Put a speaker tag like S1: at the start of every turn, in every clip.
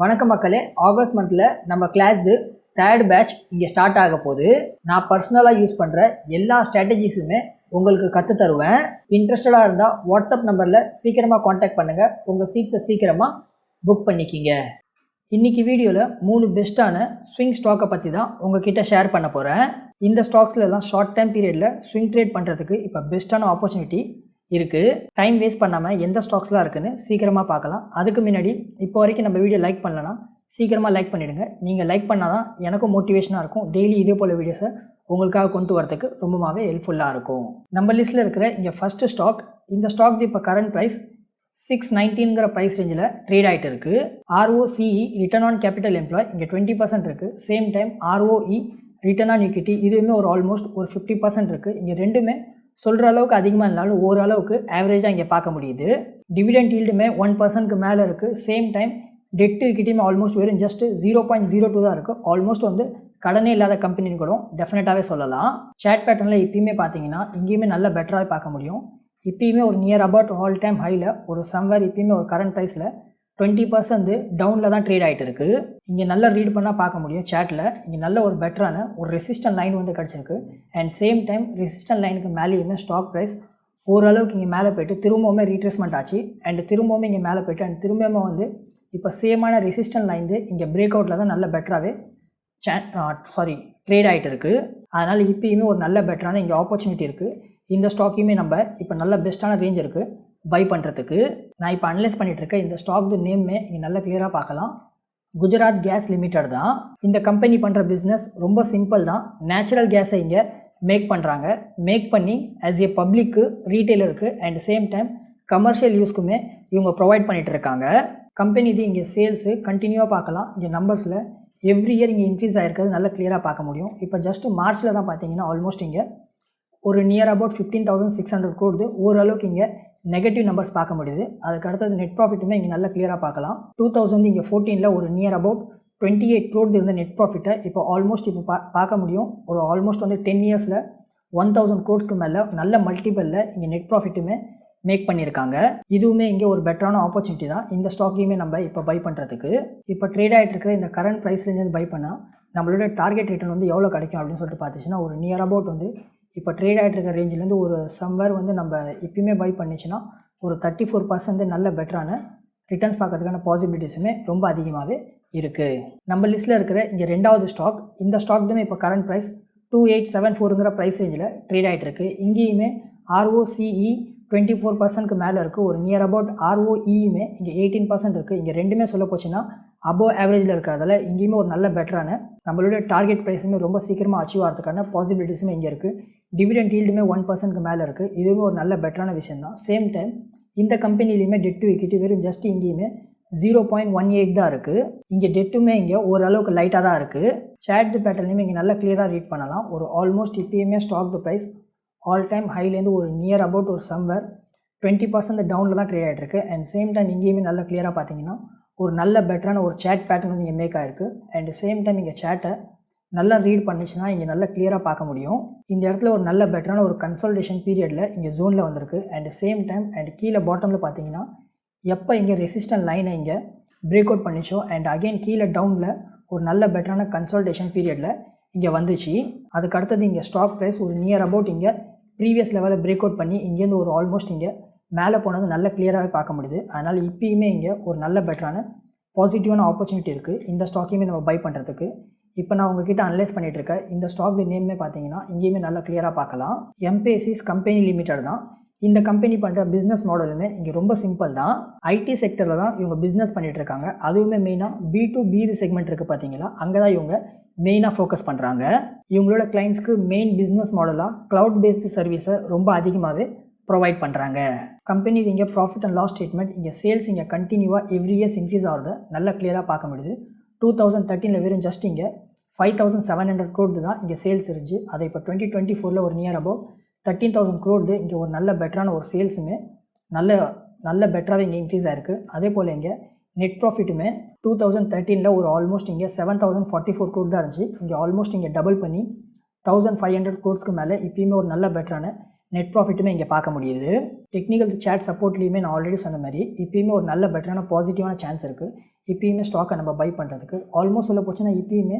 S1: வணக்கம் மக்களே. ஆகஸ்ட் மந்தில் நம்ம கிளாஸ்து தேர்ட் பேட்ச் இங்கே ஸ்டார்ட் ஆக போது நான் பர்சனலாக யூஸ் பண்ணுற எல்லா ஸ்ட்ராட்டஜிஸுமே உங்களுக்கு கற்று தருவேன். இன்ட்ரெஸ்டடாக இருந்தால் வாட்ஸ்அப் நம்பரில் சீக்கிரமாக காண்டாக்ட் பண்ணுங்கள் உங்கள் சீட்ஸை சீக்கிரமாக புக் பண்ணிக்கிங்க. இன்றைக்கி வீடியோவில் மூணு பெஸ்ட்டான ஸ்விங் ஸ்டாக்கை பற்றி தான் உங்ககிட்ட ஷேர் பண்ண போகிறேன் இந்த ஸ்டாக்ஸ்ல எல்லாம் ஷார்ட் டைம் பீரியடில் ஸ்விங் ட்ரேட் பண்ணுறதுக்கு இப்போ பெஸ்ட்டான ஆப்பர்ச்சுனிட்டி இருக்குது டைம் வேஸ்ட் பண்ணாமல் எந்த ஸ்டாக்ஸ்லாம் இருக்குன்னு சீக்கிரமாக பார்க்கலாம். அதுக்கு முன்னாடி இப்போ வரைக்கும் நம்ம வீடியோ லைக் பண்ணலன்னா சீக்கிரமாக லைக் பண்ணிவிடுங்க நீங்கள் லைக் பண்ணால் தான் எனக்கும் மோட்டிவேஷனாக இருக்கும். டெய்லி இதே போல் வீடியோஸை உங்களுக்காக கொண்டு வரதுக்கு ரொம்பவே ஹெல்ப்ஃபுல்லாக இருக்கும். நம்ம லிஸ்ட்டில் இருக்கிற இங்கே ஃபஸ்ட்டு ஸ்டாக் இந்த ஸ்டாக் இப்போ கரண்ட் ப்ரைஸ் சிக்ஸ் நைன்டீன்கிற ப்ரைஸ் ரேஞ்சில் ட்ரேட் ஆகிட்டு இருக்குது ROCE return on capital employ இங்கே டுவெண்ட்டி பர்சன்ட் இருக்குது same time ROE return on equity இதுவுமே ஒரு ஆல்மோஸ்ட் ஒரு ஃபிஃப்டி பர்சன்ட் இருக்குது இங்கே ரெண்டுமே சொல்கிற அளவுக்கு அதிகமாக இருந்தாலும் ஓரளவுக்கு ஆவரேஜாக இங்கே பார்க்க முடியுது. டிவிடெண்ட் ஈல்டுமே ஒன் பர்சன்ட்க்கு மேலே இருக்குது சேம் டைம் டெட்டு கிட்டேயுமே ஆல்மோஸ்ட் வெறும் just zero point zero two தான் இருக்குது ஆல்மோஸ்ட் வந்து கடனே இல்லாத கம்பெனின்னு கூட டெஃபினட்டாகவே சொல்லலாம். சேட் பேட்டர்னில் இப்பயுமே பார்த்தீங்கன்னா இங்கேயுமே நல்ல பெட்டராகவே பார்க்க முடியும். இப்பயுமே ஒரு நியர் அபவுட் ஆல் டைம் ஹையில் ஒரு சம்வேர் இப்பயுமே ஒரு கரண்ட் ப்ரைஸில் டுவெண்ட்டி பர்சன்ட் டவுனில் தான் ட்ரேட் ஆகிட்டு இருக்குது இங்கே நல்லா ரீட் பண்ணால் பார்க்க முடியும் சேட்டில் இங்கே நல்ல ஒரு பெட்டரான ஒரு ரெசிஸ்டன்ட் லைன் வந்து கிடச்சிருக்கு. அண்ட் சேம் டைம் ரெசிஸ்டன்ட் லைனுக்கு மேலேயுமே ஸ்டாக் ப்ரைஸ் ஓரளவுக்கு இங்கே மேலே போயிட்டு திரும்பவுமே ரீட்ரேஸ்மெண்ட் ஆச்சு. அண்ட் திரும்பவுமே இங்கே மேலே போயிட்டு அண்ட் திரும்பவுமே வந்து இப்போ சேமான ரெசிஸ்டன்ட் லைன் இங்கே பிரேக் அவுட்டில் தான் நல்ல பெட்டராகவே சே சாரி ட்ரேட் ஆகிட்டு இருக்குது அதனால் இப்போயுமே ஒரு நல்ல பெட்டரான இங்கே ஆப்பர்ச்சுனிட்டி இருக்குது இந்த ஸ்டாக்கையுமே நம்ம இப்போ நல்ல பெஸ்ட்டான ரேஞ்ச் இருக்குது பை பண்ணுறதுக்கு நான் இப்போ அனலைஸ் பண்ணிகிட்டு இருக்கேன் இந்த ஸ்டாக் நேம்மே இங்கே நல்லா கிளியராக பார்க்கலாம். குஜராத் கேஸ் லிமிடெட் தான். இந்த கம்பெனி பண்ணுற பிஸ்னஸ் ரொம்ப சிம்பிள் தான். நேச்சுரல் கேஸை இங்கே மேக் பண்ணுறாங்க மேக் பண்ணி ஆஸ் ஏ பப்ளிக்கு ரீட்டைலருக்கு அண்ட் சேம் டைம் கமர்ஷியல் யூஸ்க்குமே இவங்க ப்ரொவைட் பண்ணிகிட்டு இருக்காங்க கம்பெனி இது இங்கே சேல்ஸு கண்டினியூவாக பார்க்கலாம். இங்கே நம்பர்ஸில் எவ்ரி இயர் இங்கே இன்க்ரீஸ் ஆகிருக்கிறது நல்லா கிளியராக பார்க்க முடியும். இப்போ ஜஸ்ட் மார்ச்சில் தான் பார்த்தீங்கன்னா ஆல்மோஸ்ட் இங்கே ஒரு near about fifteen thousand six hundred கோடுது ஓரளவுக்கு இங்கே நெகட்டிவ் நம்பர்ஸ் பார்க்க முடியுது. அதுக்கு அடுத்தது நெட் ப்ராஃபிட்டுமே இங்கே நல்லா கிளியராக பார்க்கலாம். டூ தௌசண்ட் இங்கே ஃபோர்டீனில் ஒரு near about twenty eight crore இருந்த நெட் ப்ராஃபிட்டை இப்போ ஆல்மோஸ்ட் இப்போ பா பார்க்க முடியும். ஒரு ஆல்மோஸ்ட் வந்து டென் இயர்ஸில் ஒன் தௌசண்ட் க்ரோட்ஸ்க்கு மேலே நல்ல மல்டிபிளில் இங்கே நெட் ப்ராஃபிட்டுமே மேக் பண்ணியிருக்காங்க இதுவுமே இங்கே ஒரு பெட்டரான ஆப்பர்ச்சுனிட்டி தான். இந்த ஸ்டாக்கையுமே நம்ம இப்போ பை பண்ணுறதுக்கு இப்போ ட்ரேட் ஆகிட்டு இருக்கிற இந்த கரண்ட் ப்ரைஸ்லேருந்து பை பண்ணால் நம்மளோட டார்கெட் ரிட்டர்ன் வந்து எவ்வளோ கிடைக்கும் அப்படின்னு சொல்லிட்டு பார்த்துச்சுன்னா ஒரு நியர் அபவுட் வந்து இப்போ ட்ரேட் ஆகிட்டு இருக்க ரேஞ்சிலேருந்து ஒரு சம்வேர் வந்து நம்ம இப்பயுமே பை பண்ணிச்சுன்னா ஒரு தேர்ட்டி ஃபோர் பர்சன்ட் நல்ல பெட்டரான ரிட்டர்ன்ஸ் பார்க்கறதுக்கான பாசிபிலிட்டிஸுமே ரொம்ப அதிகமாகவே இருக்குது நம்ம லிஸ்ட்டில் இருக்கிற இங்கே ரெண்டாவது ஸ்டாக் இந்த ஸ்டாக் தான் இப்போ current price two eight seven ஃபோருங்கிற price ரேஞ்சில் ட்ரேட் ஆகிட்டு இருக்கு. இங்கேயுமே ஆர்ஓசிஇ டுவெண்ட்டி ஃபோர் பர்சன்ட்க்கு மேலே இருக்குது ஒரு நியர் அபவுட் ஆர்ஓஇயுமே இங்கே எயிட்டீன் பர்சன்ட் இருக்குது இங்கே ரெண்டுமே சொல்ல போச்சுன்னா அபோவ் ஆவரேஜில் இருக்கிறதால இங்கேயுமே ஒரு நல்ல பெட்டரான நம்மளுடைய டார்கெட் ப்ரைஸுமே ரொம்ப சீக்கிரமாக அச்சீவ் ஆகிறதுக்கான பாசிபிலிட்டிஸுமே இங்கே இருக்குது டிவிடெண்ட் ஈல்டுமே ஒன் பர்சன்ட்க்கு மேலே இருக்குது இதுவுமே ஒரு நல்ல பெட்டரான விஷயம் தான் சேம் டைம் இந்த கம்பெனிலையுமே டெட் டு இக்விட்டி வெறும் ஜஸ்ட் இங்கேயுமே ஜீரோ பாயிண்ட் ஒன் எயிட் தான் இருக்குது இங்கே டெட்டுமே இங்கே ஓரளவுக்கு லைட்டாக தான் இருக்குது சேட் பேட்டர்லையுமே இங்கே நல்லா கிளியராக ரீட் பண்ணலாம். ஒரு almost இப்போயுமே stock the price all time ஹைலேருந்து ஒரு நியர் அபவுட் ஒரு சம்வர் டுவெண்ட்டி பர்சன்ட் டவுனில் தான் ட்ரேட் ஆகிட்டு அண்ட் சேம் டைம் இங்கேயுமே நல்லா கிளியராக பார்த்தீங்கன்னா ஒரு நல்ல பெட்டரான ஒரு சேட் பேட்டர்ன் வந்து இங்கே மேக் ஆகிருக்கு அண்ட் சேம் டைம் இங்கே சேட்டை நல்லா ரீட் பண்ணிச்சுன்னா இங்கே நல்லா கிளியராக பார்க்க முடியும். இந்த இடத்துல ஒரு நல்ல பெட்டரான ஒரு கன்சல்டேஷன் பீரியடில் இங்கே ஜோனில் வந்திருக்கு. அண்ட் சேம் டைம் அண்ட் கீழே பாட்டமில் பார்த்தீங்கன்னா எப்போ இங்கே ரெசிஸ்டன்ட் லைனை இங்கே பிரேக் அவுட் பண்ணிச்சோ அண்ட் அகெயின் கீழே டவுனில் ஒரு நல்ல பெட்டரான கன்சல்டேஷன் பீரியடில் இங்கே வந்துச்சு. அதுக்கு அடுத்தது இங்கே ஸ்டாக் ப்ரைஸ் ஒரு நியர் அபவுட் இங்கே ப்ரீவியஸ் லெவலில் பிரேக் அவுட் பண்ணி இங்கேருந்து ஒரு ஆல்மோஸ்ட் இங்கே மேலே போனது நல்ல கிளியராகவே பார்க்க முடியுது. அதனால் இப்போயுமே இங்கே ஒரு நல்ல பெட்டரான பாசிட்டிவான ஆப்பர்ச்சுனிட்டி இருக்குது இந்த ஸ்டாக்கையுமே நம்ம பை பண்ணுறதுக்கு இப்போ நான் உங்ககிட்ட அனலைஸ் பண்ணிகிட்டு இருக்கேன் இந்த ஸ்டாக் நேமே பார்த்தீங்கன்னா இங்கேயுமே நல்லா கிளியராக பார்க்கலாம். எம்பேசிஸ் கம்பெனி லிமிடெட் தான். இந்த கம்பெனி பண்ணுற பிஸ்னஸ் மாடலுமே இங்கே ரொம்ப சிம்பிள் தான். ஐடி செக்டரில் தான் இவங்க பிஸ்னஸ் பண்ணிகிட்டு இருக்காங்க அதுவுமே மெயினாக பி டு பி செக்மெண்ட் இருக்குது பார்த்தீங்களா? அங்கே தான் இவங்க மெயினாக ஃபோக்கஸ் பண்ணுறாங்க இவங்களோட கிளைண்ட்ஸ்க்கு மெயின் பிஸ்னஸ் மாடலாக க்ளவுட் பேஸ்டு சர்வீஸை ரொம்ப அதிகமாகவே ப்ரொவைட் பண்ணுறாங்க கம்பெனி இங்கே ப்ராஃபிட் அண்ட் லாஸ் ஸ்டேட்மெண்ட் இங்கே சேல்ஸ் இங்கே கண்டினியூவாக எவ்ரி இயர்ஸ் இன்க்ரீஸ் ஆகிறத நல்லா கிளியராக பார்க்க முடியுது. டூ தௌசண்ட் தேர்ட்டீனில் வெறும் ஜஸ்ட் இங்கே five thousand seven hundred crore தான் இங்கே சேல்ஸ் இருந்துச்சு. அதை இப்போ டுவெண்ட்டி டுவெண்ட்டி ஃபோரில் ஒரு near about thirteen thousand crore இங்கே ஒரு நல்ல பெட்டரான ஒரு சேல்ஸுமே நல்ல நல்ல பெட்டராகவே இங்கே இன்க்ரீஸ் ஆயிருக்கு. அதே போல் இங்கே நெட் ப்ராஃபிட்டுமே டூ தௌசண்ட் தேர்ட்டீனில் ஒரு ஆல்மோஸ்ட் இங்கே seven thousand forty four crore தான் இருந்துச்சு. இங்கே ஆல்மோஸ்ட் இங்கே டபுள் பண்ணி தௌசண்ட் ஃபைவ் ஹண்ட்ரட் க்ரோட்ஸ்க்கு மேலே இப்பயுமே ஒரு நல்ல பெட்டரான நெட் ப்ராஃபிட்டுமே இங்கே பார்க்க முடியுது. டெக்னிக்கல் சேட் சப்போர்ட்லேயுமே நான் ஆல்ரெடி சொன்ன மாதிரி இப்பயுமே ஒரு நல்ல பெட்டரான பாசிட்டிவான சான்ஸ் இருக்குது இப்பயுமே ஸ்டாக்கை நம்ம பை பண்ணுறதுக்கு ஆல்மோஸ்ட் சொல்ல போச்சுன்னா இப்பயுமே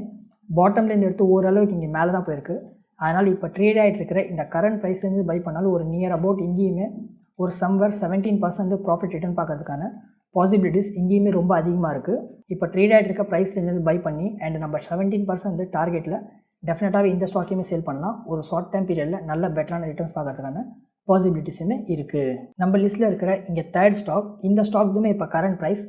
S1: பாட்டம்லேருந்து எடுத்து ஓரளவுக்கு இங்கே மேலே தான் போயிருக்கு. அதனால் இப்போ ட்ரேட் ஆகிட்டு இருக்கிற இந்த கரண்ட் ப்ரைஸ்லேருந்து பை பண்ணாலும் ஒரு நியர் அபவுட் இங்கேயுமே ஒரு somewhere seventeen percent profit return பார்க்கறதுக்கான பாசிபிலிட்டிஸ் இங்கேயுமே ரொம்ப அதிகமாக இருக்குது இப்போ ட்ரேட் ஆகிட்டு இருக்க ப்ரைஸ்லேருந்து பை பண்ணி அண்ட் நம்ம செவன்டீன் பர்சன்ட் டார்கெட்டில் டெஃபினட்டாகவே இந்த ஸ்டாக்கையுமே சேல் பண்ணலாம். ஒரு ஷார்ட் டைம் பீரியடில் நல்ல பெட்டரான ரிட்டர்ன்ஸ் பார்க்கறதுக்கான பாசிபிலிட்டிஸுமே இருக்குது நம்ம லிஸ்ட்டில் இருக்கிற இங்கே தேர்ட் ஸ்டாக் இந்த ஸ்டாக்குமே இப்போ கரண்ட் ப்ரைஸ்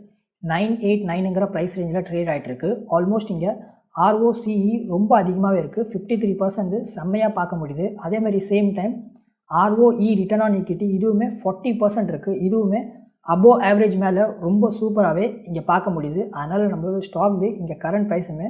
S1: நைன் எயிட் நைனுங்கிற ப்ரைஸ் ரேஞ்சில் ட்ரேட் ஆகிட்டு இருக்கு. ஆல்மோஸ்ட் இங்கே ஆர்ஓசிஇ ரொம்ப அதிகமாகவே இருக்குது ஃபிஃப்டி த்ரீ பர்சன்ட் செம்மையாக பார்க்க முடியுது. அதே மாதிரி same time ROE return on equity இதுவுமே ஃபார்ட்டி பர்சன்ட் இருக்குது இதுவுமே அபோவ் ஆவரேஜ் மேலே ரொம்ப சூப்பராகவே இங்கே பார்க்க முடியுது. அதனால் நம்மளோட ஸ்டாக் இங்கே கரண்ட் ப்ரைஸுமே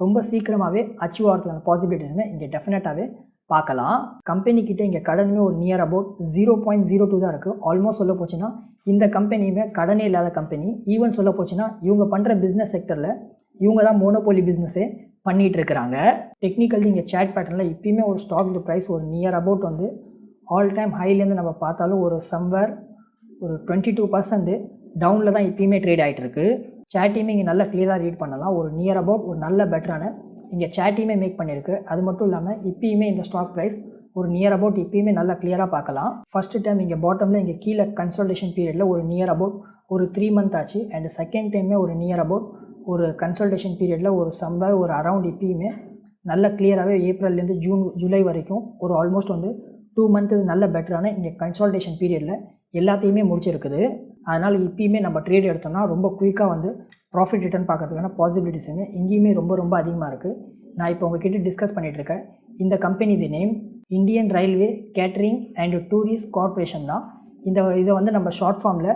S1: ரொம்ப சீக்கிரமாகவே அச்சீவ் ஆகிறதுக்கான பாசிபிலிட்டிஸுமே இங்கே டெஃபினட்டாகவே பார்க்கலாம். கம்பெனிக்கிட்ட இங்கே கடனுமே ஒரு near about zero point zero two தான் இருக்குது ஆல்மோஸ்ட் சொல்ல போச்சுன்னா இந்த கம்பெனியுமே கடனே இல்லாத கம்பெனி ஈவன் சொல்ல போச்சுன்னா இவங்க பண்ணுற பிஸ்னஸ் செக்டரில் இவங்க தான் மோனோபோலி பிஸ்னஸே பண்ணிகிட்டு இருக்கிறாங்க டெக்னிக்கல் இங்கே சேட் பேட்டர்னில் இப்பயுமே ஒரு ஸ்டாக் ப்ரைஸ் ஒரு நியர் அபவுட் வந்து ஆல் டைம் ஹைலேருந்து நம்ம பார்த்தாலும் ஒரு சம்வேர் ஒரு டுவெண்ட்டி டூ பர்சன்ட் டவுனில் தான் இப்பயுமே ட்ரேட் ஆகிட்டுருக்கு சேட்டையுமே இங்கே நல்லா கிளியராக ரீட் பண்ணலாம். ஒரு நியர் அபவுட் ஒரு நல்ல பெட்டரான இங்கே சேட்டையுமே மேக் பண்ணியிருக்கு. அது மட்டும் இல்லாமல் இப்பயுமே இந்த ஸ்டாக் ப்ரைஸ் ஒரு நியர் அபவுட் இப்பயுமே நல்லா கிளியராக பார்க்கலாம். ஃபஸ்ட்டு டைம் இங்கே பாட்டமில் இங்கே கீழே கன்சல்டேஷன் பீரியடில் ஒரு நியர் அபவுட் ஒரு த்ரீ மந்த் ஆச்சு. அண்ட் செகண்ட் டைமே ஒரு நியர் அபவுட் ஒரு கன்சல்டேஷன் பீரியடில் ஒரு சம்வேர் ஒரு அரவுண்ட் இப்பயுமே நல்ல கிளியராகவே ஏப்ரல்லேருந்து ஜூன் ஜூலை வரைக்கும் ஒரு ஆல்மோஸ்ட் வந்து டூ மந்த்து நல்ல பெட்டரான இங்கே கன்சல்டேஷன் பீரியடில் எல்லாத்தையுமே முடிச்சிருக்குது. அதனால் இப்பயுமே நம்ம ட்ரேட் எடுத்தோம்னா ரொம்ப குயிக்காக வந்து ப்ராஃபிட் ரிட்டர்ன் பார்க்கறதுக்கான பாசிபிலிட்டிஸுமே இங்கேயுமே ரொம்ப ரொம்ப அதிகமாக இருக்குது நான் இப்போ உங்ககிட்ட டிஸ்கஸ் பண்ணிகிட்டு இருக்கேன். இந்த company the name Indian railway catering and tourist corporation தான். இந்த இதை வந்து நம்ம ஷார்ட் ஃபார்மில்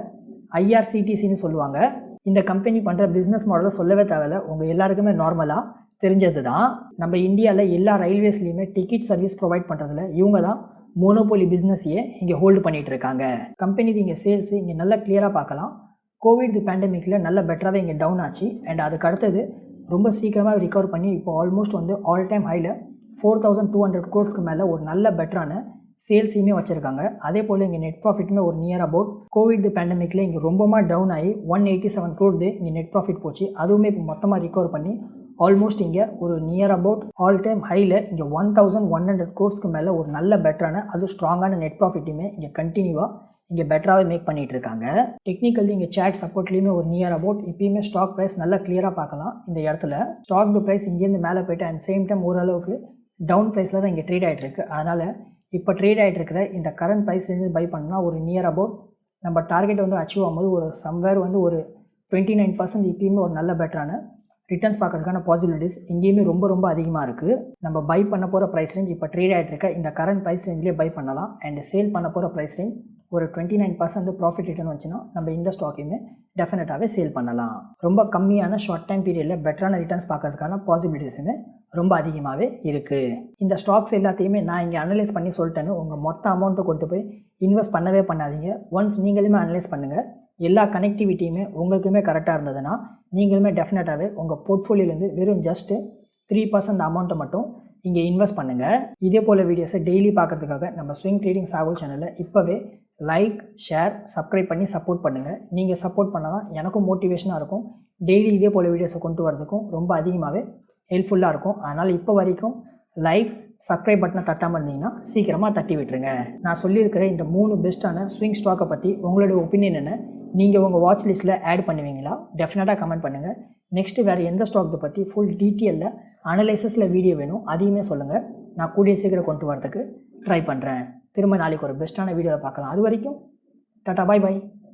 S1: ஐஆர்சிடிசின்னு சொல்லுவாங்க. இந்த கம்பெனி பண்ணுற பிஸ்னஸ் மாடலை சொல்லவே தேவையில்ல. உங்கள் எல்லாருக்குமே நார்மலாக தெரிஞ்சது தான் நம்ம இந்தியாவில் எல்லா ரயில்வேஸ்லேயுமே டிக்கெட் சர்வீஸ் ப்ரொவைட் பண்ணுறதுல இவங்க தான் மோனோபோலி பிஸ்னஸையே இங்கே ஹோல்டு பண்ணிகிட்டு இருக்காங்க கம்பெனி இங்கே சேல்ஸு இங்கே நல்லா கிளியராக பார்க்கலாம். கோவிட் பேண்டமிக்கில் நல்ல பெட்டராகவே இங்கே டவுன் ஆச்சு. அண்ட் அதுக்கு அடுத்தது ரொம்ப சீக்கிரமாக ரிகவர் பண்ணி இப்போ ஆல்மோஸ்ட் வந்து ஆல் டைம் ஹையில் ஃபோர் தௌசண்ட் டூ ஹண்ட்ரட் கோர்ஸ்க்கு மேலே ஒரு நல்ல பெட்டரான சேல்ஸையுமே வச்சுருக்காங்க. அதே போல் இங்கே நெட் ப்ராஃபிட்டுமே ஒரு நியர் அபவுட் கோவிட் பேண்டமிக்கில் இங்கே ரொம்பமா டவுன் ஆகி ஒன் எயிட்டி செவன் க்ரோட் இங்கே நெட் ப்ராஃபிட் போச்சு. அதுவுமே இப்போ மொத்தமாக ரிகவர் பண்ணி ஆல்மோஸ்ட் இங்கே ஒரு நியர் அபவுட் ஆல் டைம் ஹையில் இங்கே ஒன் தௌசண்ட் ஒன் ஹண்ட்ரட் க்ரோட்ஸ்க்கு மேலே ஒரு நல்ல பெட்டரான அது ஸ்ட்ராங்கான நெட் ப்ராஃபிட்டுமே இங்கே கண்டினியூவாக இங்கே பெட்டராகவே மேக் பண்ணிகிட்டு இருக்காங்க. டெக்னிக்கலி இங்கே சேட் சப்போர்ட்லேயுமே ஒரு நியர் அபவுட் இப்பயுமே ஸ்டாக் ப்ரைஸ் நல்லா கிளியராக பார்க்கலாம் இந்த இடத்துல. ஸ்டாக் ப்ரைஸ் இங்கேருந்து மேலே போயிட்டு அண்ட் சேம் டைம் ஓரளவுக்கு டவுன் ப்ரைஸில் தான் இங்கே ட்ரேட் ஆகிட்டு இருக்கு. அதனால் இப்போ ட்ரேட் ஆகிட்டு இருக்கிற இந்த கரண்ட் ப்ரைஸ்லேருந்து பை பண்ணால் ஒரு நியர் அபவுட் நம்ம டார்கெட் வந்து அச்சீவ் ஆகும்போது ஒரு சம்வேர் வந்து ஒரு டுவெண்ட்டி நைன் பர்சன்ட் இப்பயுமே ஒரு நல்ல பெட்டரான ரிட்டர்ன்ஸ் பார்க்கறதுக்கான பாசிபிலிட்டிஸ் இங்கேயுமே ரொம்ப ரொம்ப அதிகமாக இருக்குது நம்ம பை பண்ண போகிற ப்ரைஸ் ரேஞ்ச் இப்போ ட்ரேட் ஆகிட்டு இருக்க இந்த கரண்ட் ப்ரைஸ் ரேஞ்சிலே பை பண்ணலாம். அண்ட் சேல் பண்ண போகிற ப்ரைஸ் ரேஞ்ச் ஒரு twenty nine percent profit return வச்சுன்னா நம்ம இந்த ஸ்டாக்கையுமே டெஃபினட்டாகவே சேல் பண்ணலாம். ரொம்ப கம்மியான ஷார்ட் டைம் பீரியடில் பெட்டரான ரிட்டர்ன்ஸ் பார்க்கறதுக்கான பாசிபிலிட்டிஸுமே ரொம்ப அதிகமாகவே இருக்குது இந்த ஸ்டாக்ஸ் எல்லாத்தையுமே நான் இங்கே அனலைஸ் பண்ணி சொல்லிட்டேன்னு உங்கள் மொத்த அமௌண்ட்டை கொண்டு போய் இன்வெஸ்ட் பண்ணவே பண்ணாதீங்க. ஒன்ஸ் நீங்களுமே அனலைஸ் பண்ணுங்கள் எல்லா கனெக்டிவிட்டியுமே உங்களுக்குமே கரெக்டாக இருந்ததுன்னா நீங்களுமே டெஃபினட்டாகவே உங்கள் போர்ட்ஃபோலியோலேருந்து வெறும் ஜஸ்ட்டு த்ரீ பர்சன்ட் அமௌண்ட்டை மட்டும் இங்கே இன்வெஸ்ட் பண்ணுங்கள் இதே போல் வீடியோஸை டெய்லி பார்க்குறதுக்காக நம்ம ஸ்விங் ட்ரேடிங் சாகுல் சேனலில் இப்போவே லைக் ஷேர் சப்ஸ்கிரைப் பண்ணி சப்போர்ட் பண்ணுங்கள் நீங்கள் சப்போர்ட் பண்ணால் தான் எனக்கும் மோட்டிவேஷனாக இருக்கும். டெய்லி இதே போல் வீடியோஸை கொண்டு வரதுக்கும் ரொம்ப அதிகமாகவே ஹெல்ப்ஃபுல்லாக இருக்கும். அதனால் இப்போ வரைக்கும் லைக் சப்ஸ்கிரைப் பட்டனை தட்டாமல் இருந்தீங்கன்னா சீக்கிரமாக தட்டி விட்டுருங்க. நான் சொல்லியிருக்கிற இந்த மூணு பெஸ்ட்டான ஸ்விங் ஸ்டாக்கை பற்றி உங்களுடைய ஒப்பீனியன் என்ன? நீங்கள் உங்கள் வாட்ச் லிஸ்ட்டில் ஆட் பண்ணுவீங்களா? டெஃபினட்டாக கமெண்ட் பண்ணுங்கள் நெக்ஸ்ட்டு வேறு எந்த ஸ்டாக்கை பற்றி ஃபுல் டீட்டெயிலில் அனலைசஸில் வீடியோ வேணும் அதையுமே சொல்லுங்கள் நான் கூடிய சீக்கிரம் கொண்டு வரதுக்கு ட்ரை பண்ணுறேன் திரும்ப நாளைக்கு ஒரு பெஸ்ட்டான வீடியோவில் பார்க்கலாம். அது வரைக்கும் டாட்டா பாய் பாய்